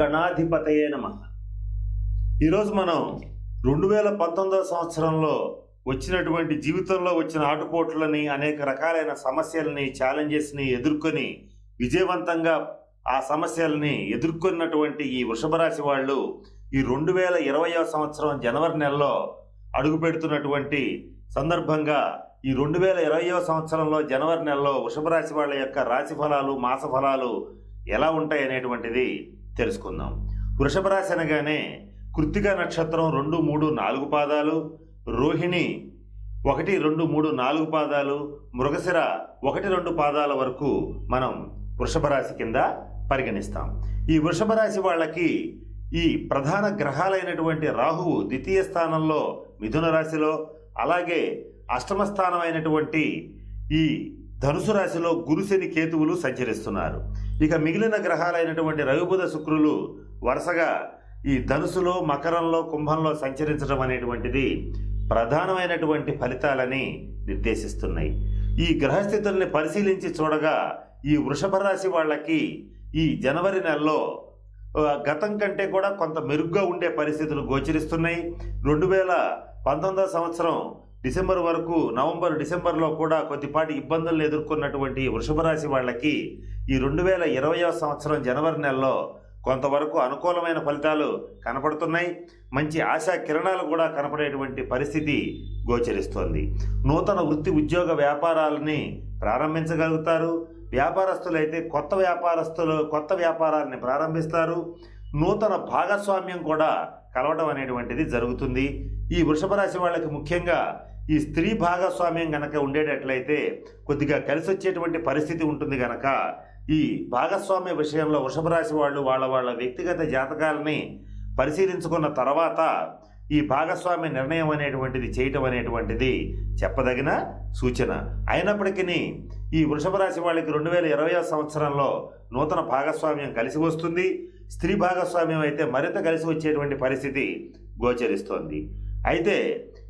గణాధిపతయే నమ. ఈరోజు మనం రెండు వేల పంతొమ్మిదవ సంవత్సరంలో వచ్చినటువంటి జీవితంలో వచ్చిన ఆటుపోట్లని అనేక రకాలైన సమస్యలని ఛాలెంజెస్ని ఎదుర్కొని విజయవంతంగా ఆ సమస్యల్ని ఎదుర్కొన్నటువంటి ఈ వృషభ రాశి వాళ్ళు ఈ రెండు వేల ఇరవయో సంవత్సరం జనవరి నెలలో అడుగు పెడుతున్నటువంటి సందర్భంగా ఈ రెండు వేల ఇరవయో సంవత్సరంలో జనవరి నెలలో వృషభ రాశి వాళ్ళ యొక్క రాశి ఫలాలు మాస ఫలాలు ఎలా ఉంటాయి అనేటువంటిది తెలుసుకుందాం. వృషభ రాశి అనగానే కృత్తిక నక్షత్రం రెండు మూడు నాలుగు పాదాలు రోహిణి ఒకటి రెండు మూడు నాలుగు పాదాలు మృగశిర ఒకటి రెండు పాదాల వరకు మనం వృషభ రాశి కింద పరిగణిస్తాం. ఈ వృషభ రాశి వాళ్ళకి ఈ ప్రధాన గ్రహాలైనటువంటి రాహువు ద్వితీయ స్థానంలో మిథున రాశిలో అలాగే అష్టమ స్థానం అయినటువంటి ఈ ధనుసు రాశిలో గురుశని కేతువులు సంచరిస్తున్నారు. ఇక మిగిలిన గ్రహాలైనటువంటి రవిబుధ శుక్రులు వరుసగా ఈ ధనుసులో మకరంలో కుంభంలో సంచరించడం అనేటువంటిది ప్రధానమైనటువంటి ఫలితాలని నిర్దేశిస్తున్నాయి. ఈ గ్రహస్థితుల్ని పరిశీలించి చూడగా ఈ వృషభ రాశి వాళ్ళకి ఈ జనవరి నెలలో గతం కంటే కూడా కొంత మెరుగ్గా ఉండే పరిస్థితులు గోచరిస్తున్నాయి. రెండు వేల పంతొమ్మిదవ సంవత్సరం డిసెంబర్ వరకు నవంబర్ డిసెంబర్లో కూడా కొద్దిపాటి ఇబ్బందులను ఎదుర్కొన్నటువంటి వృషభ రాశి వాళ్ళకి ఈ రెండు వేల ఇరవయో సంవత్సరం జనవరి నెలలో కొంతవరకు అనుకూలమైన ఫలితాలు కనపడుతున్నాయి. మంచి ఆశా కిరణాలు కూడా కనపడేటువంటి పరిస్థితి గోచరిస్తోంది. నూతన వృత్తి ఉద్యోగ వ్యాపారాలని ప్రారంభించగలుగుతారు. వ్యాపారస్తులైతే కొత్త వ్యాపారస్తులు కొత్త వ్యాపారాలని ప్రారంభిస్తారు. నూతన భాగస్వామ్యం కూడా కలవడం అనేటువంటిది జరుగుతుంది. ఈ వృషభ రాశి వాళ్ళకి ముఖ్యంగా ఈ స్త్రీ భాగస్వామ్యం గనక ఉండేటట్లయితే కొద్దిగా కలిసి వచ్చేటువంటి పరిస్థితి ఉంటుంది గనక ఈ భాగస్వామ్య విషయంలో వృషభ రాశి వాళ్ళు వాళ్ళ వాళ్ళ వ్యక్తిగత జాతకాలని పరిశీలించుకున్న తర్వాత ఈ భాగస్వామ్య నిర్ణయం అనేటువంటిది చేయటం అనేటువంటిది చెప్పదగిన సూచన. అయినప్పటికీ ఈ వృషభ రాశి వాళ్ళకి రెండు వేల ఇరవై సంవత్సరంలో నూతన భాగస్వామ్యం కలిసి వస్తుంది. స్త్రీ భాగస్వామ్యం అయితే మరింత కలిసి వచ్చేటువంటి పరిస్థితి గోచరిస్తోంది. అయితే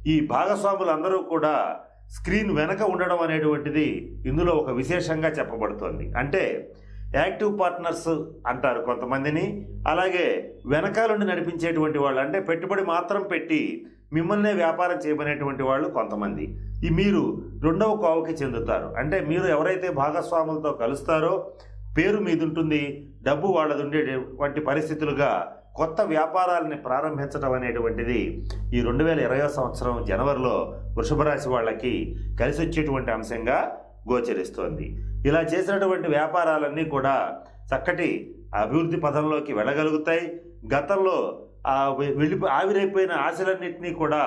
ఈ భాగస్వాములందరూ కూడా స్క్రీన్ వెనక ఉండడం అనేటువంటిది ఇందులో ఒక విశేషంగా చెప్పబడుతోంది. అంటే యాక్టివ్ పార్ట్నర్స్ అంటారు కొంతమందిని. అలాగే వెనకాలండి నడిపించేటువంటి వాళ్ళు అంటే పెట్టుబడి మాత్రం పెట్టి మిమ్మల్నే వ్యాపారం చేయమనేటువంటి వాళ్ళు కొంతమంది. ఈ మీరు రెండవ కోవకి చెందుతారు. అంటే మీరు ఎవరైతే భాగస్వాములతో కలుస్తారో పేరు మీదుంటుంది డబ్బు వాళ్ళది ఉండేటువంటి పరిస్థితులుగా కొత్త వ్యాపారాలని ప్రారంభించడం అనేటువంటిది ఈ రెండు వేల ఇరవై సంవత్సరం జనవరిలో వృషభ రాశి వాళ్ళకి కలిసి వచ్చేటువంటి అంశంగా గోచరిస్తోంది. ఇలా చేసినటువంటి వ్యాపారాలన్నీ కూడా చక్కటి అభివృద్ధి పథంలోకి వెళ్ళగలుగుతాయి. గతంలో ఆ వెళ్ళి ఆవిరైపోయిన ఆశలన్నింటినీ కూడా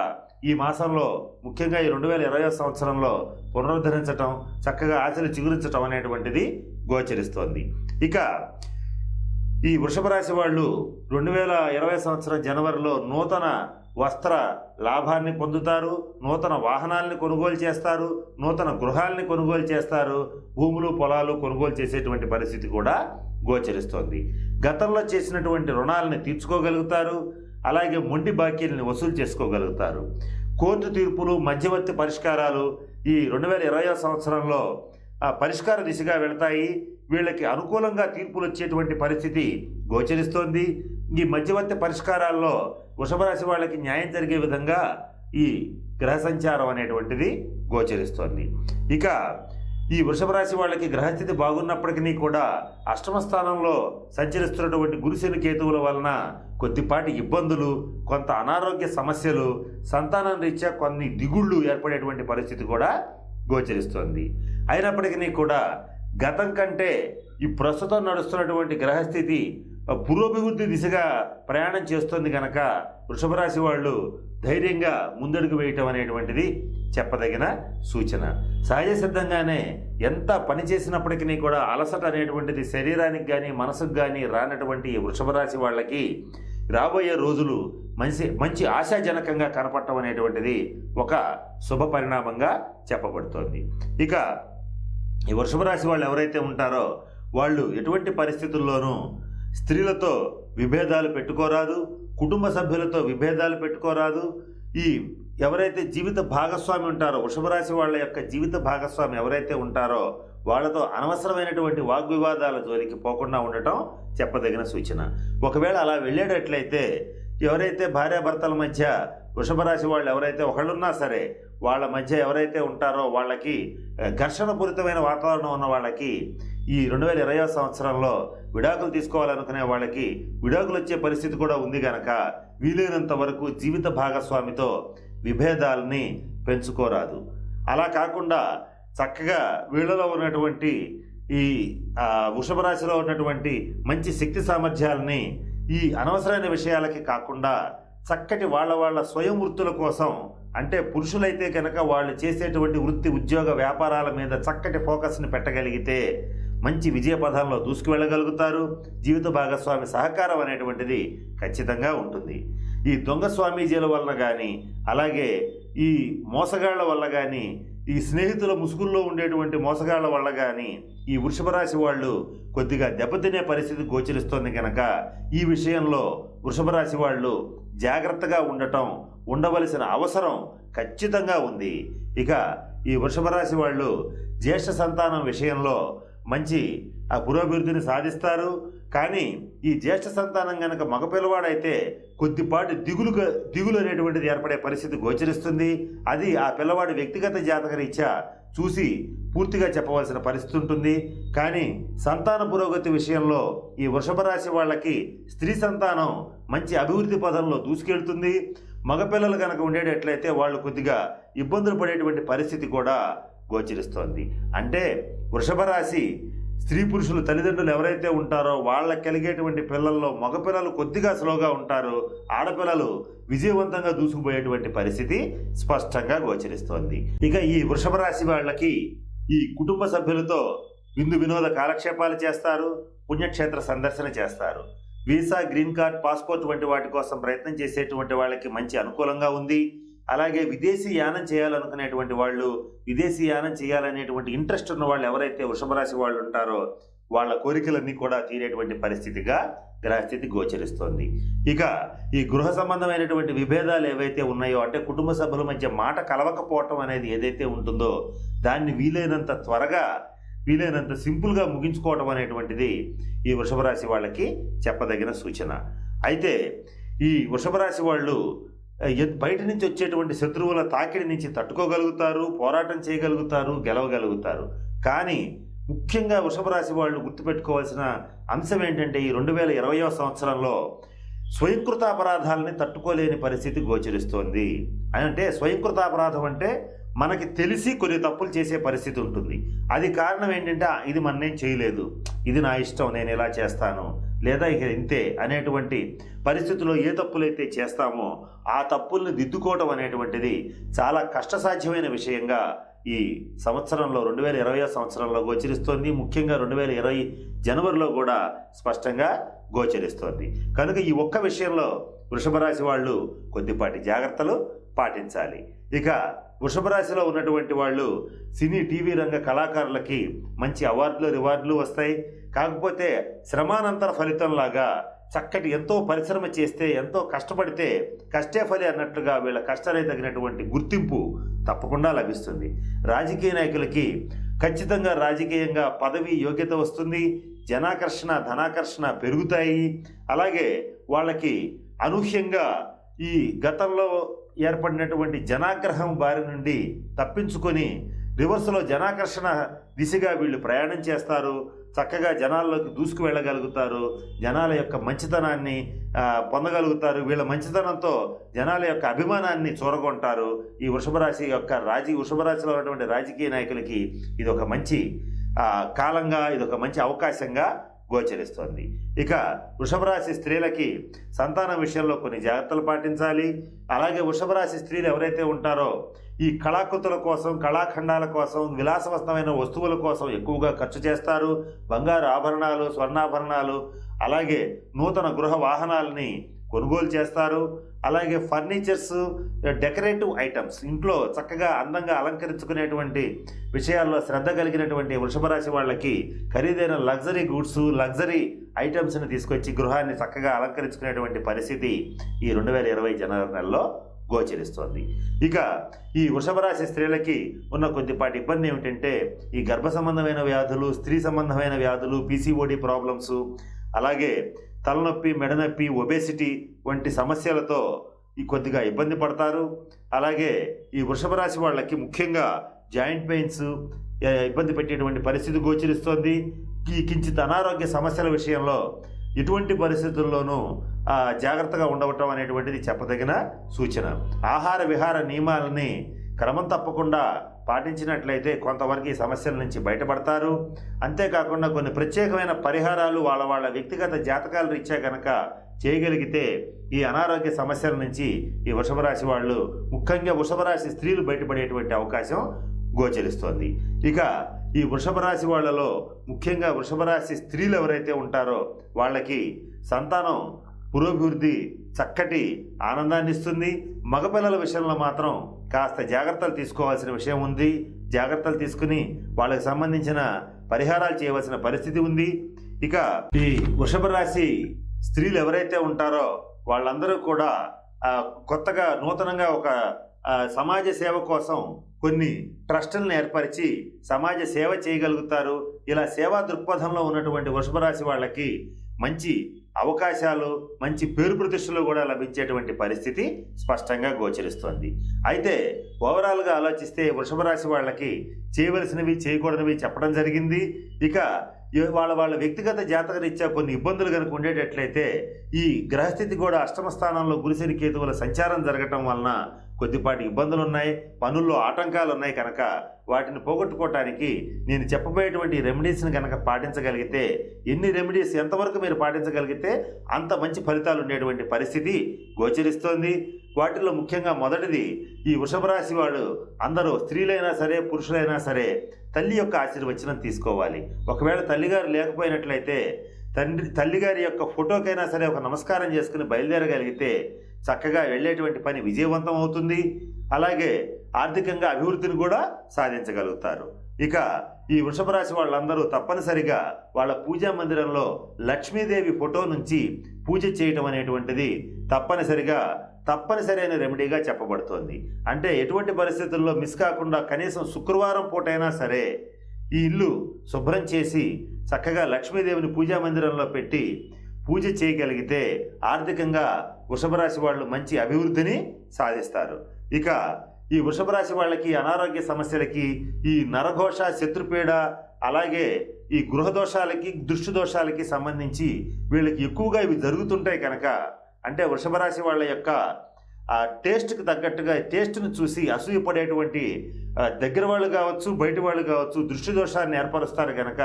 ఈ మాసంలో ముఖ్యంగా ఈ రెండు వేల ఇరవై సంవత్సరంలో పునరుద్ధరించటం చక్కగా ఆశలు చిగురించటం అనేటువంటిది గోచరిస్తోంది. ఇక ఈ వృషభ రాశి వాళ్ళు రెండు వేల ఇరవై సంవత్సరం జనవరిలో నూతన వస్త్ర లాభాన్ని పొందుతారు నూతన వాహనాల్ని కొనుగోలు చేస్తారు నూతన గృహాల్ని కొనుగోలు చేస్తారు భూములు పొలాలు కొనుగోలు చేసేటువంటి పరిస్థితి కూడా గోచరిస్తోంది. గతంలో చేసినటువంటి రుణాలని తీర్చుకోగలుగుతారు అలాగే మొండి బాకీలని వసూలు చేసుకోగలుగుతారు. కోర్టు తీర్పులు మధ్యవర్తి పరిష్కారాలు ఈ రెండు వేల ఇరవై సంవత్సరంలో ఆ పరిష్కార దిశగా వెళతాయి. వీళ్ళకి అనుకూలంగా తీర్పులు వచ్చేటువంటి పరిస్థితి గోచరిస్తోంది. ఈ మధ్యవర్తి పరిష్కారాల్లో వృషభరాశి వాళ్ళకి న్యాయం జరిగే విధంగా ఈ గ్రహ సంచారం అనేటువంటిది గోచరిస్తోంది. ఇక ఈ వృషభ రాశి వాళ్ళకి గ్రహస్థితి బాగున్నప్పటికీ కూడా అష్టమ స్థానంలో సంచరిస్తున్నటువంటి గురుశని కేతువుల వలన కొద్దిపాటి ఇబ్బందులు కొంత అనారోగ్య సమస్యలు సంతానం రీత్యా కొన్ని దిగుళ్ళు ఏర్పడేటువంటి పరిస్థితి కూడా గోచరిస్తోంది. అయినప్పటికీ కూడా గతం కంటే ఈ ప్రస్తుతం నడుస్తున్నటువంటి గ్రహస్థితి పురోభివృద్ధి దిశగా ప్రయాణం చేస్తుంది కనుక వృషభ రాశి వాళ్ళు ధైర్యంగా ముందడుగు వేయటం అనేటువంటిది చెప్పదగిన సూచన. సహజ సిద్ధంగానే ఎంత పని చేసినప్పటికీ కూడా అలసట అనేటువంటిది శరీరానికి కానీ మనసుకు కానీ రానటువంటి వృషభరాశి వృషభ రాశి వాళ్ళకి రాబోయే రోజులు మంచి మంచి ఆశాజనకంగా కనపడటం అనేటువంటిది ఒక శుభ పరిణామంగా చెప్పబడుతోంది. ఇక ఈ వృషభ రాశి వాళ్ళు ఎవరైతే ఉంటారో వాళ్ళు ఎటువంటి పరిస్థితుల్లోనూ స్త్రీలతో విభేదాలు పెట్టుకోరాదు కుటుంబ సభ్యులతో విభేదాలు పెట్టుకోరాదు. ఈ ఎవరైతే జీవిత భాగస్వామి ఉంటారో వృషభ రాశి వాళ్ళ యొక్క జీవిత భాగస్వామి ఎవరైతే ఉంటారో వాళ్ళతో అనవసరమైనటువంటి వాగ్వివాదాల జోలికి పోకుండా ఉండటం చెప్పదగిన సూచన. ఒకవేళ అలా వెళ్ళేటట్లయితే ఎవరైతే భార్యాభర్తల మధ్య వృషభ రాశి వాళ్ళు ఎవరైతే ఒకళ్ళున్నా సరే వాళ్ళ మధ్య ఎవరైతే ఉంటారో వాళ్ళకి ఘర్షణపూరితమైన వాతావరణం ఉన్న వాళ్ళకి ఈ రెండు వేల ఇరవై సంవత్సరంలో విడాకులు తీసుకోవాలనుకునే వాళ్ళకి విడాకులు వచ్చే పరిస్థితి కూడా ఉంది గనక వీలైనంత వరకు జీవిత భాగస్వామితో విభేదాలని పెంచుకోరాదు. అలా కాకుండా చక్కగా వీళ్ళలో ఉన్నటువంటి ఈ వృషభ రాశిలో ఉన్నటువంటి మంచి శక్తి సామర్థ్యాలని ఈ అనవసరమైన విషయాలకి కాకుండా చక్కటి వాళ్ళ వాళ్ళ స్వయం వృత్తుల కోసం అంటే పురుషులైతే కనుక వాళ్ళు చేసేటువంటి వృత్తి ఉద్యోగ వ్యాపారాల మీద చక్కటి ఫోకస్ని పెట్టగలిగితే మంచి విజయ పథంలో దూసుకు వెళ్ళగలుగుతారు జీవిత భాగస్వామి సహకారం అనేటువంటిది ఖచ్చితంగా ఉంటుంది. ఈ దొంగ స్వామీజీల వలన కానీ అలాగే ఈ మోసగాళ్ళ వల్ల కానీ ఈ స్నేహితుల ముసుగుల్లో ఉండేటువంటి మోసగాళ్ళ వల్ల కానీ ఈ వృషభ రాశి వాళ్ళు కొద్దిగా దెబ్బతినే పరిస్థితి గోచరిస్తోంది కనుక ఈ విషయంలో వృషభ రాశి వాళ్ళు జాగ్రత్తగా ఉండటం ఉండవలసిన అవసరం ఖచ్చితంగా ఉంది. ఇక ఈ వృషభ రాశి వాళ్ళు జ్యేష్ఠ సంతానం విషయంలో మంచి ఆ పురోభివృద్ధిని సాధిస్తారు. కానీ ఈ జ్యేష్ఠ సంతానం గనక మగ పిల్లవాడైతే కొద్దిపాటి దిగులు దిగులు అనేటువంటిది ఏర్పడే పరిస్థితి గోచరిస్తుంది. అది ఆ పిల్లవాడి వ్యక్తిగత జాతక రీత్యా చూసి పూర్తిగా చెప్పవలసిన పరిస్థితి ఉంటుంది. కానీ సంతాన పురోగతి విషయంలో ఈ వృషభ రాశి వాళ్ళకి స్త్రీ సంతానం మంచి అభివృద్ధి పదంలో దూసుకెళ్తుంది. మగపిల్లలు కనుక ఉండేటట్లయితే వాళ్ళు కొద్దిగా ఇబ్బందులు పడేటువంటి పరిస్థితి కూడా గోచరిస్తోంది. అంటే వృషభ రాశి స్త్రీ పురుషులు తల్లిదండ్రులు ఎవరైతే ఉంటారో వాళ్ళకి కలిగేటువంటి పిల్లల్లో మగపిల్లలు కొద్దిగా స్లోగా ఉంటారు. ఆడపిల్లలు విజయవంతంగా దూసుకుపోయేటువంటి పరిస్థితి స్పష్టంగా గోచరిస్తోంది. ఇక ఈ వృషభ రాశి వాళ్ళకి ఈ కుటుంబ సభ్యులతో విందు వినోద కాలక్షేపాలు చేస్తారు పుణ్యక్షేత్ర సందర్శన చేస్తారు. వీసా గ్రీన్ కార్డ్ పాస్పోర్ట్ వంటి వాటి కోసం ప్రయత్నం చేసేటువంటి వాళ్ళకి మంచి అనుకూలంగా ఉంది. అలాగే విదేశీ యానం చేయాలనుకునేటువంటి వాళ్ళు విదేశీ యానం చేయాలనేటువంటి ఇంట్రెస్ట్ ఉన్న వాళ్ళు ఎవరైతే వృషభరాశి వాళ్ళు ఉంటారో వాళ్ళ కోరికలన్నీ కూడా తీరేటువంటి పరిస్థితిగా గ్రహస్థితి గోచరిస్తోంది. ఇక ఈ గృహ సంబంధమైనటువంటి విభేదాలు ఏవైతే ఉన్నాయో అంటే కుటుంబ సభ్యుల మధ్య మాట కలవకపోవటం అనేది ఏదైతే ఉంటుందో దాన్ని వీలైనంత త్వరగా వీలైనంత సింపుల్గా ముగించుకోవటం అనేటువంటిది ఈ వృషభ రాశి వాళ్ళకి చెప్పదగిన సూచన. అయితే ఈ వృషభ రాశి వాళ్ళు బయట నుంచి వచ్చేటువంటి శత్రువుల తాకిడి నుంచి తట్టుకోగలుగుతారు పోరాటం చేయగలుగుతారు గెలవగలుగుతారు. కానీ ముఖ్యంగా వృషభరాశి వాళ్ళు గుర్తుపెట్టుకోవాల్సిన అంశం ఏంటంటే ఈ రెండు వేల ఇరవయో సంవత్సరంలో స్వయంకృత అపరాధాలని తట్టుకోలేని పరిస్థితి గోచరిస్తోంది. అంటే స్వయంకృత అపరాధం అంటే మనకి తెలిసి కొన్ని తప్పులు చేసే పరిస్థితి ఉంటుంది. అది కారణం ఏంటంటే ఇది మన నేను చేయలేదు. ఇది నా ఇష్టం నేను ఇలా చేస్తాను. లేదా ఇక ఇంతే అనేటువంటి పరిస్థితుల్లో ఏ తప్పులైతే చేస్తామో ఆ తప్పుల్ని దిద్దుకోవటం అనేటువంటిది చాలా కష్టసాధ్యమైన విషయంగా ఈ సంవత్సరంలో రెండు వేల ఇరవై సంవత్సరంలో గోచరిస్తోంది. ముఖ్యంగా రెండు వేల ఇరవై జనవరిలో కూడా స్పష్టంగా గోచరిస్తోంది. కనుక ఈ ఒక్క విషయంలో వృషభ రాశి వాళ్ళు కొద్దిపాటి జాగ్రత్తలు పాటించాలి. ఇక వృషభ రాశిలో ఉన్నటువంటి వాళ్ళు సినీ టీవీ రంగ కళాకారులకి మంచి అవార్డులు రివార్డులు వస్తాయి. కాకపోతే శ్రమానంతర ఫలితంలాగా చక్కటి ఎంతో పరిశ్రమ చేస్తే ఎంతో కష్టపడితే కష్టే ఫలి అన్నట్లుగా వీళ్ళ కష్టాలే తగినటువంటి గుర్తింపు తప్పకుండా లభిస్తుంది. రాజకీయ నాయకులకి ఖచ్చితంగా రాజకీయంగా పదవి యోగ్యత వస్తుంది జనాకర్షణ ధనాకర్షణ పెరుగుతాయి. అలాగే వాళ్ళకి అనూహ్యంగా ఈ గతంలో ఏర్పడినటువంటి జనాగ్రహం బారి నుండి తప్పించుకొని రివర్స్లో జనాకర్షణ దిశగా వీళ్ళు ప్రయాణం చేస్తారు. చక్కగా జనాల్లోకి దూసుకు వెళ్ళగలుగుతారు. జనాల యొక్క మంచితనాన్ని పొందగలుగుతారు. వీళ్ళ మంచితనంతో జనాల యొక్క అభిమానాన్ని చూరగొంటారు. ఈ వృషభ రాశి యొక్క రాజీ వృషభ రాశిలో ఉన్నటువంటి రాజకీయ నాయకులకి ఇది ఒక మంచి కాలంగా ఇది ఒక మంచి అవకాశంగా గోచరిస్తోంది. ఇక వృషభ రాశి స్త్రీలకి సంతానం విషయంలో కొన్ని జాగ్రత్తలు పాటించాలి. అలాగే వృషభ రాశి స్త్రీలు ఎవరైతే ఉంటారో ఈ కళాకృతుల కోసం కళాఖండాల కోసం విలాసవంతమైన వస్తువుల కోసం ఎక్కువగా ఖర్చు చేస్తారు. బంగారు ఆభరణాలు స్వర్ణాభరణాలు అలాగే నూతన గృహ వాహనాలని కొనుగోలు చేస్తారు. అలాగే ఫర్నిచర్స్ డెకరేటివ్ ఐటమ్స్ ఇంట్లో చక్కగా అందంగా అలంకరించుకునేటువంటి విషయాల్లో శ్రద్ధ కలిగినటువంటి వృషభ రాశి వాళ్ళకి ఖరీదైన లగ్జరీ గూడ్స్ లగ్జరీ ఐటమ్స్ని తీసుకొచ్చి గృహాన్ని చక్కగా అలంకరించుకునేటువంటి పరిస్థితి ఈ రెండు వేల ఇరవై జనవరి నెలలో గోచరిస్తోంది. ఇక ఈ వృషభ రాశి స్త్రీలకి ఉన్న కొద్దిపాటి ఇబ్బంది ఏమిటంటే ఈ గర్భ సంబంధమైన వ్యాధులు స్త్రీ సంబంధమైన వ్యాధులు పీసీఓడి ప్రాబ్లమ్స్ అలాగే తలనొప్పి మెడనొప్పి ఒబేసిటీ వంటి సమస్యలతో ఈ కొద్దిగా ఇబ్బంది పడతారు. అలాగే ఈ వృషభ రాశి వాళ్ళకి ముఖ్యంగా జాయింట్ పెయిన్స్ ఇబ్బంది పెట్టేటువంటి పరిస్థితి గోచరిస్తోంది. ఈ కించిత్ అనారోగ్య సమస్యల విషయంలో ఇటువంటి పరిస్థితుల్లోనూ జాగ్రత్తగా ఉండవటం అనేటువంటిది చెప్పదగిన సూచన. ఆహార విహార నియమాలని క్రమం తప్పకుండా పాటించినట్లయితే కొంతవరకు ఈ సమస్యల నుంచి బయటపడతారు. అంతేకాకుండా కొన్ని ప్రత్యేకమైన పరిహారాలు వాళ్ళ వాళ్ళ వ్యక్తిగత జాతకాల రీత్యా కనుక చేయగలిగితే ఈ అనారోగ్య సమస్యల నుంచి ఈ వృషభ రాశి వాళ్ళు ముఖ్యంగా వృషభ రాశి స్త్రీలు బయటపడేటువంటి అవకాశం గోచరిస్తోంది. ఇక ఈ వృషభ రాశి వాళ్ళలో ముఖ్యంగా వృషభ రాశి స్త్రీలు ఎవరైతే ఉంటారో వాళ్ళకి సంతానం పురోభివృద్ధి చక్కటి ఆనందాన్ని ఇస్తుంది. మగపిల్లల విషయంలో మాత్రం కాస్త జాగ్రత్తలు తీసుకోవాల్సిన విషయం ఉంది. జాగ్రత్తలు తీసుకుని వాళ్ళకి సంబంధించిన పరిహారాలు చేయవలసిన పరిస్థితి ఉంది. ఇక ఈ వృషభ రాశి స్త్రీలు ఎవరైతే ఉంటారో వాళ్ళందరూ కూడా కొత్తగా నూతనంగా ఒక సమాజ సేవ కోసం కొన్ని ట్రస్టులను ఏర్పరిచి సమాజ సేవ చేయగలుగుతారు. ఇలా సేవా దృక్పథంలో ఉన్నటువంటి వృషభరాశి వాళ్ళకి మంచి అవకాశాలు మంచి పేరు ప్రతిష్టలు కూడా లభించేటువంటి పరిస్థితి స్పష్టంగా గోచరిస్తోంది. అయితే ఓవరాల్గా ఆలోచిస్తే వృషభరాశి వాళ్ళకి చేయవలసినవి చేయకూడనివి చెప్పడం జరిగింది. ఇక వాళ్ళ వాళ్ళ వ్యక్తిగత జాతక రీత్యా కొన్ని ఇబ్బందులు కనుక ఉండేటట్లయితే ఈ గ్రహస్థితి కూడా అష్టమ స్థానంలో గురుశని కేతువుల సంచారం జరగటం వలన కొద్దిపాటి ఇబ్బందులు ఉన్నాయి పనుల్లో ఆటంకాలు ఉన్నాయి కనుక వాటిని పోగొట్టుకోవటానికి నేను చెప్పబోయేటువంటి రెమెడీస్ని కనుక పాటించగలిగితే ఎన్ని రెమెడీస్ ఎంతవరకు మీరు పాటించగలిగితే అంత మంచి ఫలితాలు ఉండేటువంటి పరిస్థితి గోచరిస్తోంది. వాటిల్లో ముఖ్యంగా మొదటిది ఈ వృషభ రాశి వాళ్ళు అందరూ స్త్రీలైనా సరే పురుషులైనా సరే తల్లి యొక్క ఆశీర్వచనం తీసుకోవాలి. ఒకవేళ తల్లిగారు లేకపోయినట్లయితే తండ్రి తల్లిగారి యొక్క ఫోటోకైనా సరే ఒక నమస్కారం చేసుకుని బయలుదేరగలిగితే చక్కగా వెళ్ళేటువంటి పని విజయవంతం అవుతుంది. అలాగే ఆర్థికంగా అభివృద్ధిని కూడా సాధించగలుగుతారు. ఇక ఈ వృషభ రాశి వాళ్ళందరూ తప్పనిసరిగా వాళ్ళ పూజా మందిరంలో లక్ష్మీదేవి ఫోటో నుంచి పూజ చేయటం అనేటువంటిది తప్పనిసరిగా తప్పనిసరైన రెమెడీగా చెప్పబడుతోంది. అంటే ఎటువంటి పరిస్థితుల్లో మిస్ కాకుండా కనీసం శుక్రవారం పూటైనా సరే ఈ ఇల్లు శుభ్రం చేసి చక్కగా లక్ష్మీదేవిని పూజా మందిరంలో పెట్టి పూజ చేయగలిగితే ఆర్థికంగా వృషభ రాశి వాళ్ళు మంచి అభివృద్ధిని సాధిస్తారు. ఇక ఈ వృషభ రాశి వాళ్ళకి అనారోగ్య సమస్యలకి ఈ నరఘోష శత్రుపీడ అలాగే ఈ గృహ దోషాలకి దృష్టి దోషాలకి సంబంధించి వీళ్ళకి ఎక్కువగా ఇవి జరుగుతుంటాయి కనుక అంటే వృషభ రాశి వాళ్ళ యొక్క ఆ టేస్ట్కి తగ్గట్టుగా టేస్ట్ను చూసి అసూయపడేటువంటి దగ్గర వాళ్ళు కావచ్చు బయట వాళ్ళు కావచ్చు దృష్టి దోషాన్ని ఏర్పరుస్తారు కనుక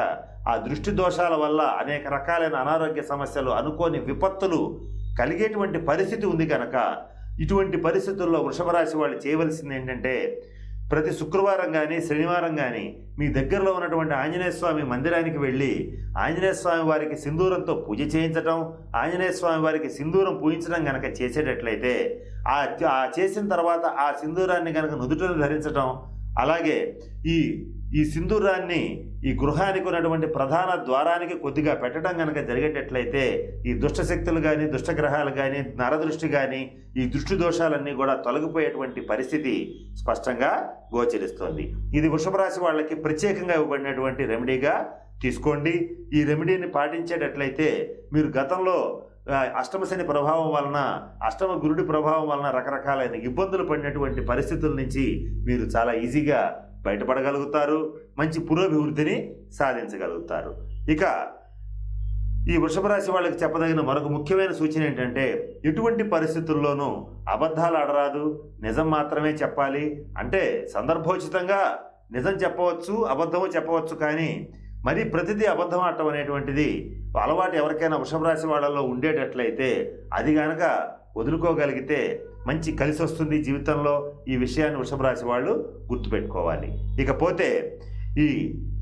ఆ దృష్టి దోషాల వల్ల అనేక రకాలైన అనారోగ్య సమస్యలు అనుకోని విపత్తులు కలిగేటువంటి పరిస్థితి ఉంది కనుక ఇటువంటి పరిస్థితుల్లో వృషభరాశి వాళ్ళు చేయవలసింది ఏంటంటే ప్రతి శుక్రవారం కానీ శనివారం కానీ మీ దగ్గరలో ఉన్నటువంటి ఆంజనేయ స్వామి మందిరానికి వెళ్ళి ఆంజనేయ స్వామి వారికి సింధూరంతో పూజ చేయించటం ఆంజనేయ స్వామి వారికి సింధూరం పూజించడం కనుక చేసేటట్లయితే ఆ చేసిన తర్వాత ఆ సింధూరాన్ని కనుక నుదుటను ధరించటం అలాగే ఈ ఈ సింధూరాన్ని ఈ గృహానికి ఉన్నటువంటి ప్రధాన ద్వారానికి కొద్దిగా పెట్టడం కనుక జరిగేటట్లయితే ఈ దుష్ట శక్తులు కానీ దుష్టగ్రహాలు కానీ నరదృష్టి కానీ ఈ దృష్టి దోషాలన్నీ కూడా తొలగిపోయేటువంటి పరిస్థితి స్పష్టంగా గోచరిస్తోంది. ఇది వృషభ రాశి వాళ్ళకి ప్రత్యేకంగా ఇవ్వబడినటువంటి రెమెడీగా తీసుకోండి. ఈ రెమెడీని పాటించేటట్లయితే మీరు గతంలో అష్టమశని అష్టమ ప్రభావం వలన అష్టమ గురుడి ప్రభావం వలన రకరకాలైన ఇబ్బందులు పడినటువంటి పరిస్థితుల నుంచి మీరు చాలా ఈజీగా బయటపడగలుగుతారు మంచి పురోభివృద్ధిని సాధించగలుగుతారు. ఇక ఈ వృషభ రాశి వాళ్ళకి చెప్పదగిన మరొక ముఖ్యమైన సూచన ఏంటంటే ఎటువంటి పరిస్థితుల్లోనూ అబద్ధాలు ఆడరాదు నిజం మాత్రమే చెప్పాలి. అంటే సందర్భోచితంగా నిజం చెప్పవచ్చు అబద్ధము చెప్పవచ్చు కానీ మరి ప్రతిదీ అబద్ధం ఆడటం అనేటువంటిది అలవాటు ఎవరికైనా వృషభ రాశి వాళ్ళలో ఉండేటట్లయితే అది గనక వదులుకోగలిగితే మంచి కలిసి వస్తుంది జీవితంలో ఈ విషయాన్ని వృషభ రాశి వాళ్ళు గుర్తుపెట్టుకోవాలి. ఇకపోతే ఈ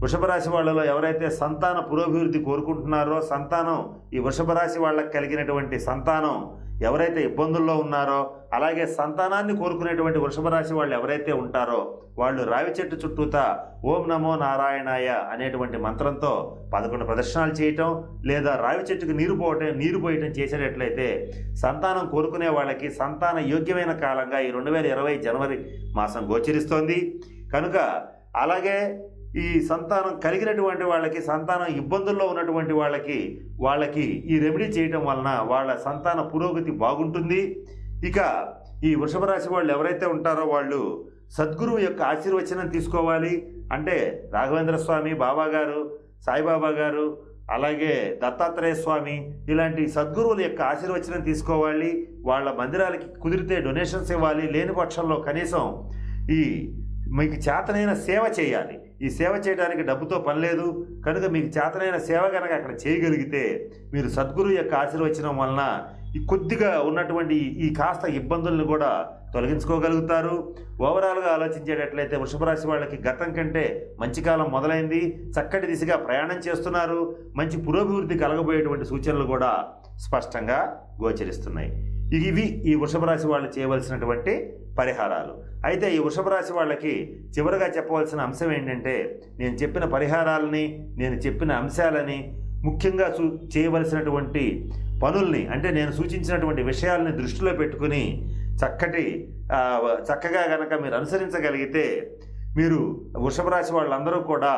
వృషభ రాశి వాళ్ళలో ఎవరైతే సంతాన పురోభివృద్ధి కోరుకుంటున్నారో సంతానం ఈ వృషభ రాశి వాళ్ళకి కలిగినటువంటి సంతానం ఎవరైతే ఇబ్బందుల్లో ఉన్నారో అలాగే సంతానాన్ని కోరుకునేటువంటి వృషభ రాశి వాళ్ళు ఎవరైతే ఉంటారో వాళ్ళు రావి చెట్టు చుట్టూతా ఓం నమో నారాయణాయ అనేటువంటి మంత్రంతో పదకొండు ప్రదర్శనలు చేయటం లేదా రావి చెట్టుకు నీరు పోవటం నీరు పోయటం చేసేటట్లయితే సంతానం కోరుకునే వాళ్ళకి సంతాన యోగ్యమైన కాలంగా ఈ రెండు వేల ఇరవై జనవరి మాసం గోచరిస్తోంది. కనుక అలాగే ఈ సంతానం కలిగినటువంటి వాళ్ళకి సంతానం ఇబ్బందుల్లో ఉన్నటువంటి వాళ్ళకి వాళ్ళకి ఈ రెమెడీ చేయటం వలన వాళ్ళ సంతాన పురోగతి బాగుంటుంది. ఇక ఈ వృషభ రాశి వాళ్ళు ఎవరైతే ఉంటారో వాళ్ళు సద్గురువు యొక్క ఆశీర్వచనం తీసుకోవాలి. అంటే రాఘవేంద్ర స్వామి బాబా గారు సాయిబాబా గారు అలాగే దత్తాత్రేయ స్వామి ఇలాంటి సద్గురువుల యొక్క ఆశీర్వచనం తీసుకోవాలి. వాళ్ళ మందిరాలకి కుదిరితే డొనేషన్స్ ఇవ్వాలి. లేని పక్షంలో కనీసం ఈ మీకు చేతనైన సేవ చేయాలి. ఈ సేవ చేయడానికి డబ్బుతో పని లేదు. కనుక మీకు చేతనైన సేవ కనుక అక్కడ చేయగలిగితే మీరు సద్గురు యొక్క ఆశీర్వచనం వలన ఈ కొద్దిగా ఉన్నటువంటి ఈ- కాస్త ఇబ్బందులను కూడా తొలగించుకోగలుగుతారు. ఓవరాల్గా ఆలోచించేటట్లయితే వృషభరాశి వాళ్ళకి గతం కంటే మంచి కాలం మొదలైంది. చక్కటి దిశగా ప్రయాణం చేస్తున్నారు. మంచి పురోభివృద్ధి కలగబోయేటువంటి సూచనలు కూడా స్పష్టంగా గోచరిస్తున్నాయి. ఇవి ఈ వృషభరాశి వాళ్ళు చేయవలసినటువంటి పరిహారాలు. అయితే ఈ వృషభ రాశి వాళ్ళకి చివరిగా చెప్పవలసిన అంశం ఏంటంటే నేను చెప్పిన పరిహారాలని నేను చెప్పిన అంశాలని ముఖ్యంగా చూ చేయవలసినటువంటి పనుల్ని అంటే నేను సూచించినటువంటి విషయాల్ని దృష్టిలో పెట్టుకుని చక్కటి చక్కగా కనుక మీరు అనుసరించగలిగితే మీరు వృషభ రాశి వాళ్ళందరూ కూడా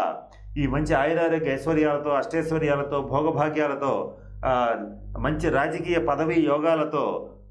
ఈ మంచి ఆయురారోగ్య ఐశ్వర్యాలతో అష్టైశ్వర్యాలతో భోగభాగ్యాలతో మంచి రాజకీయ పదవి యోగాలతో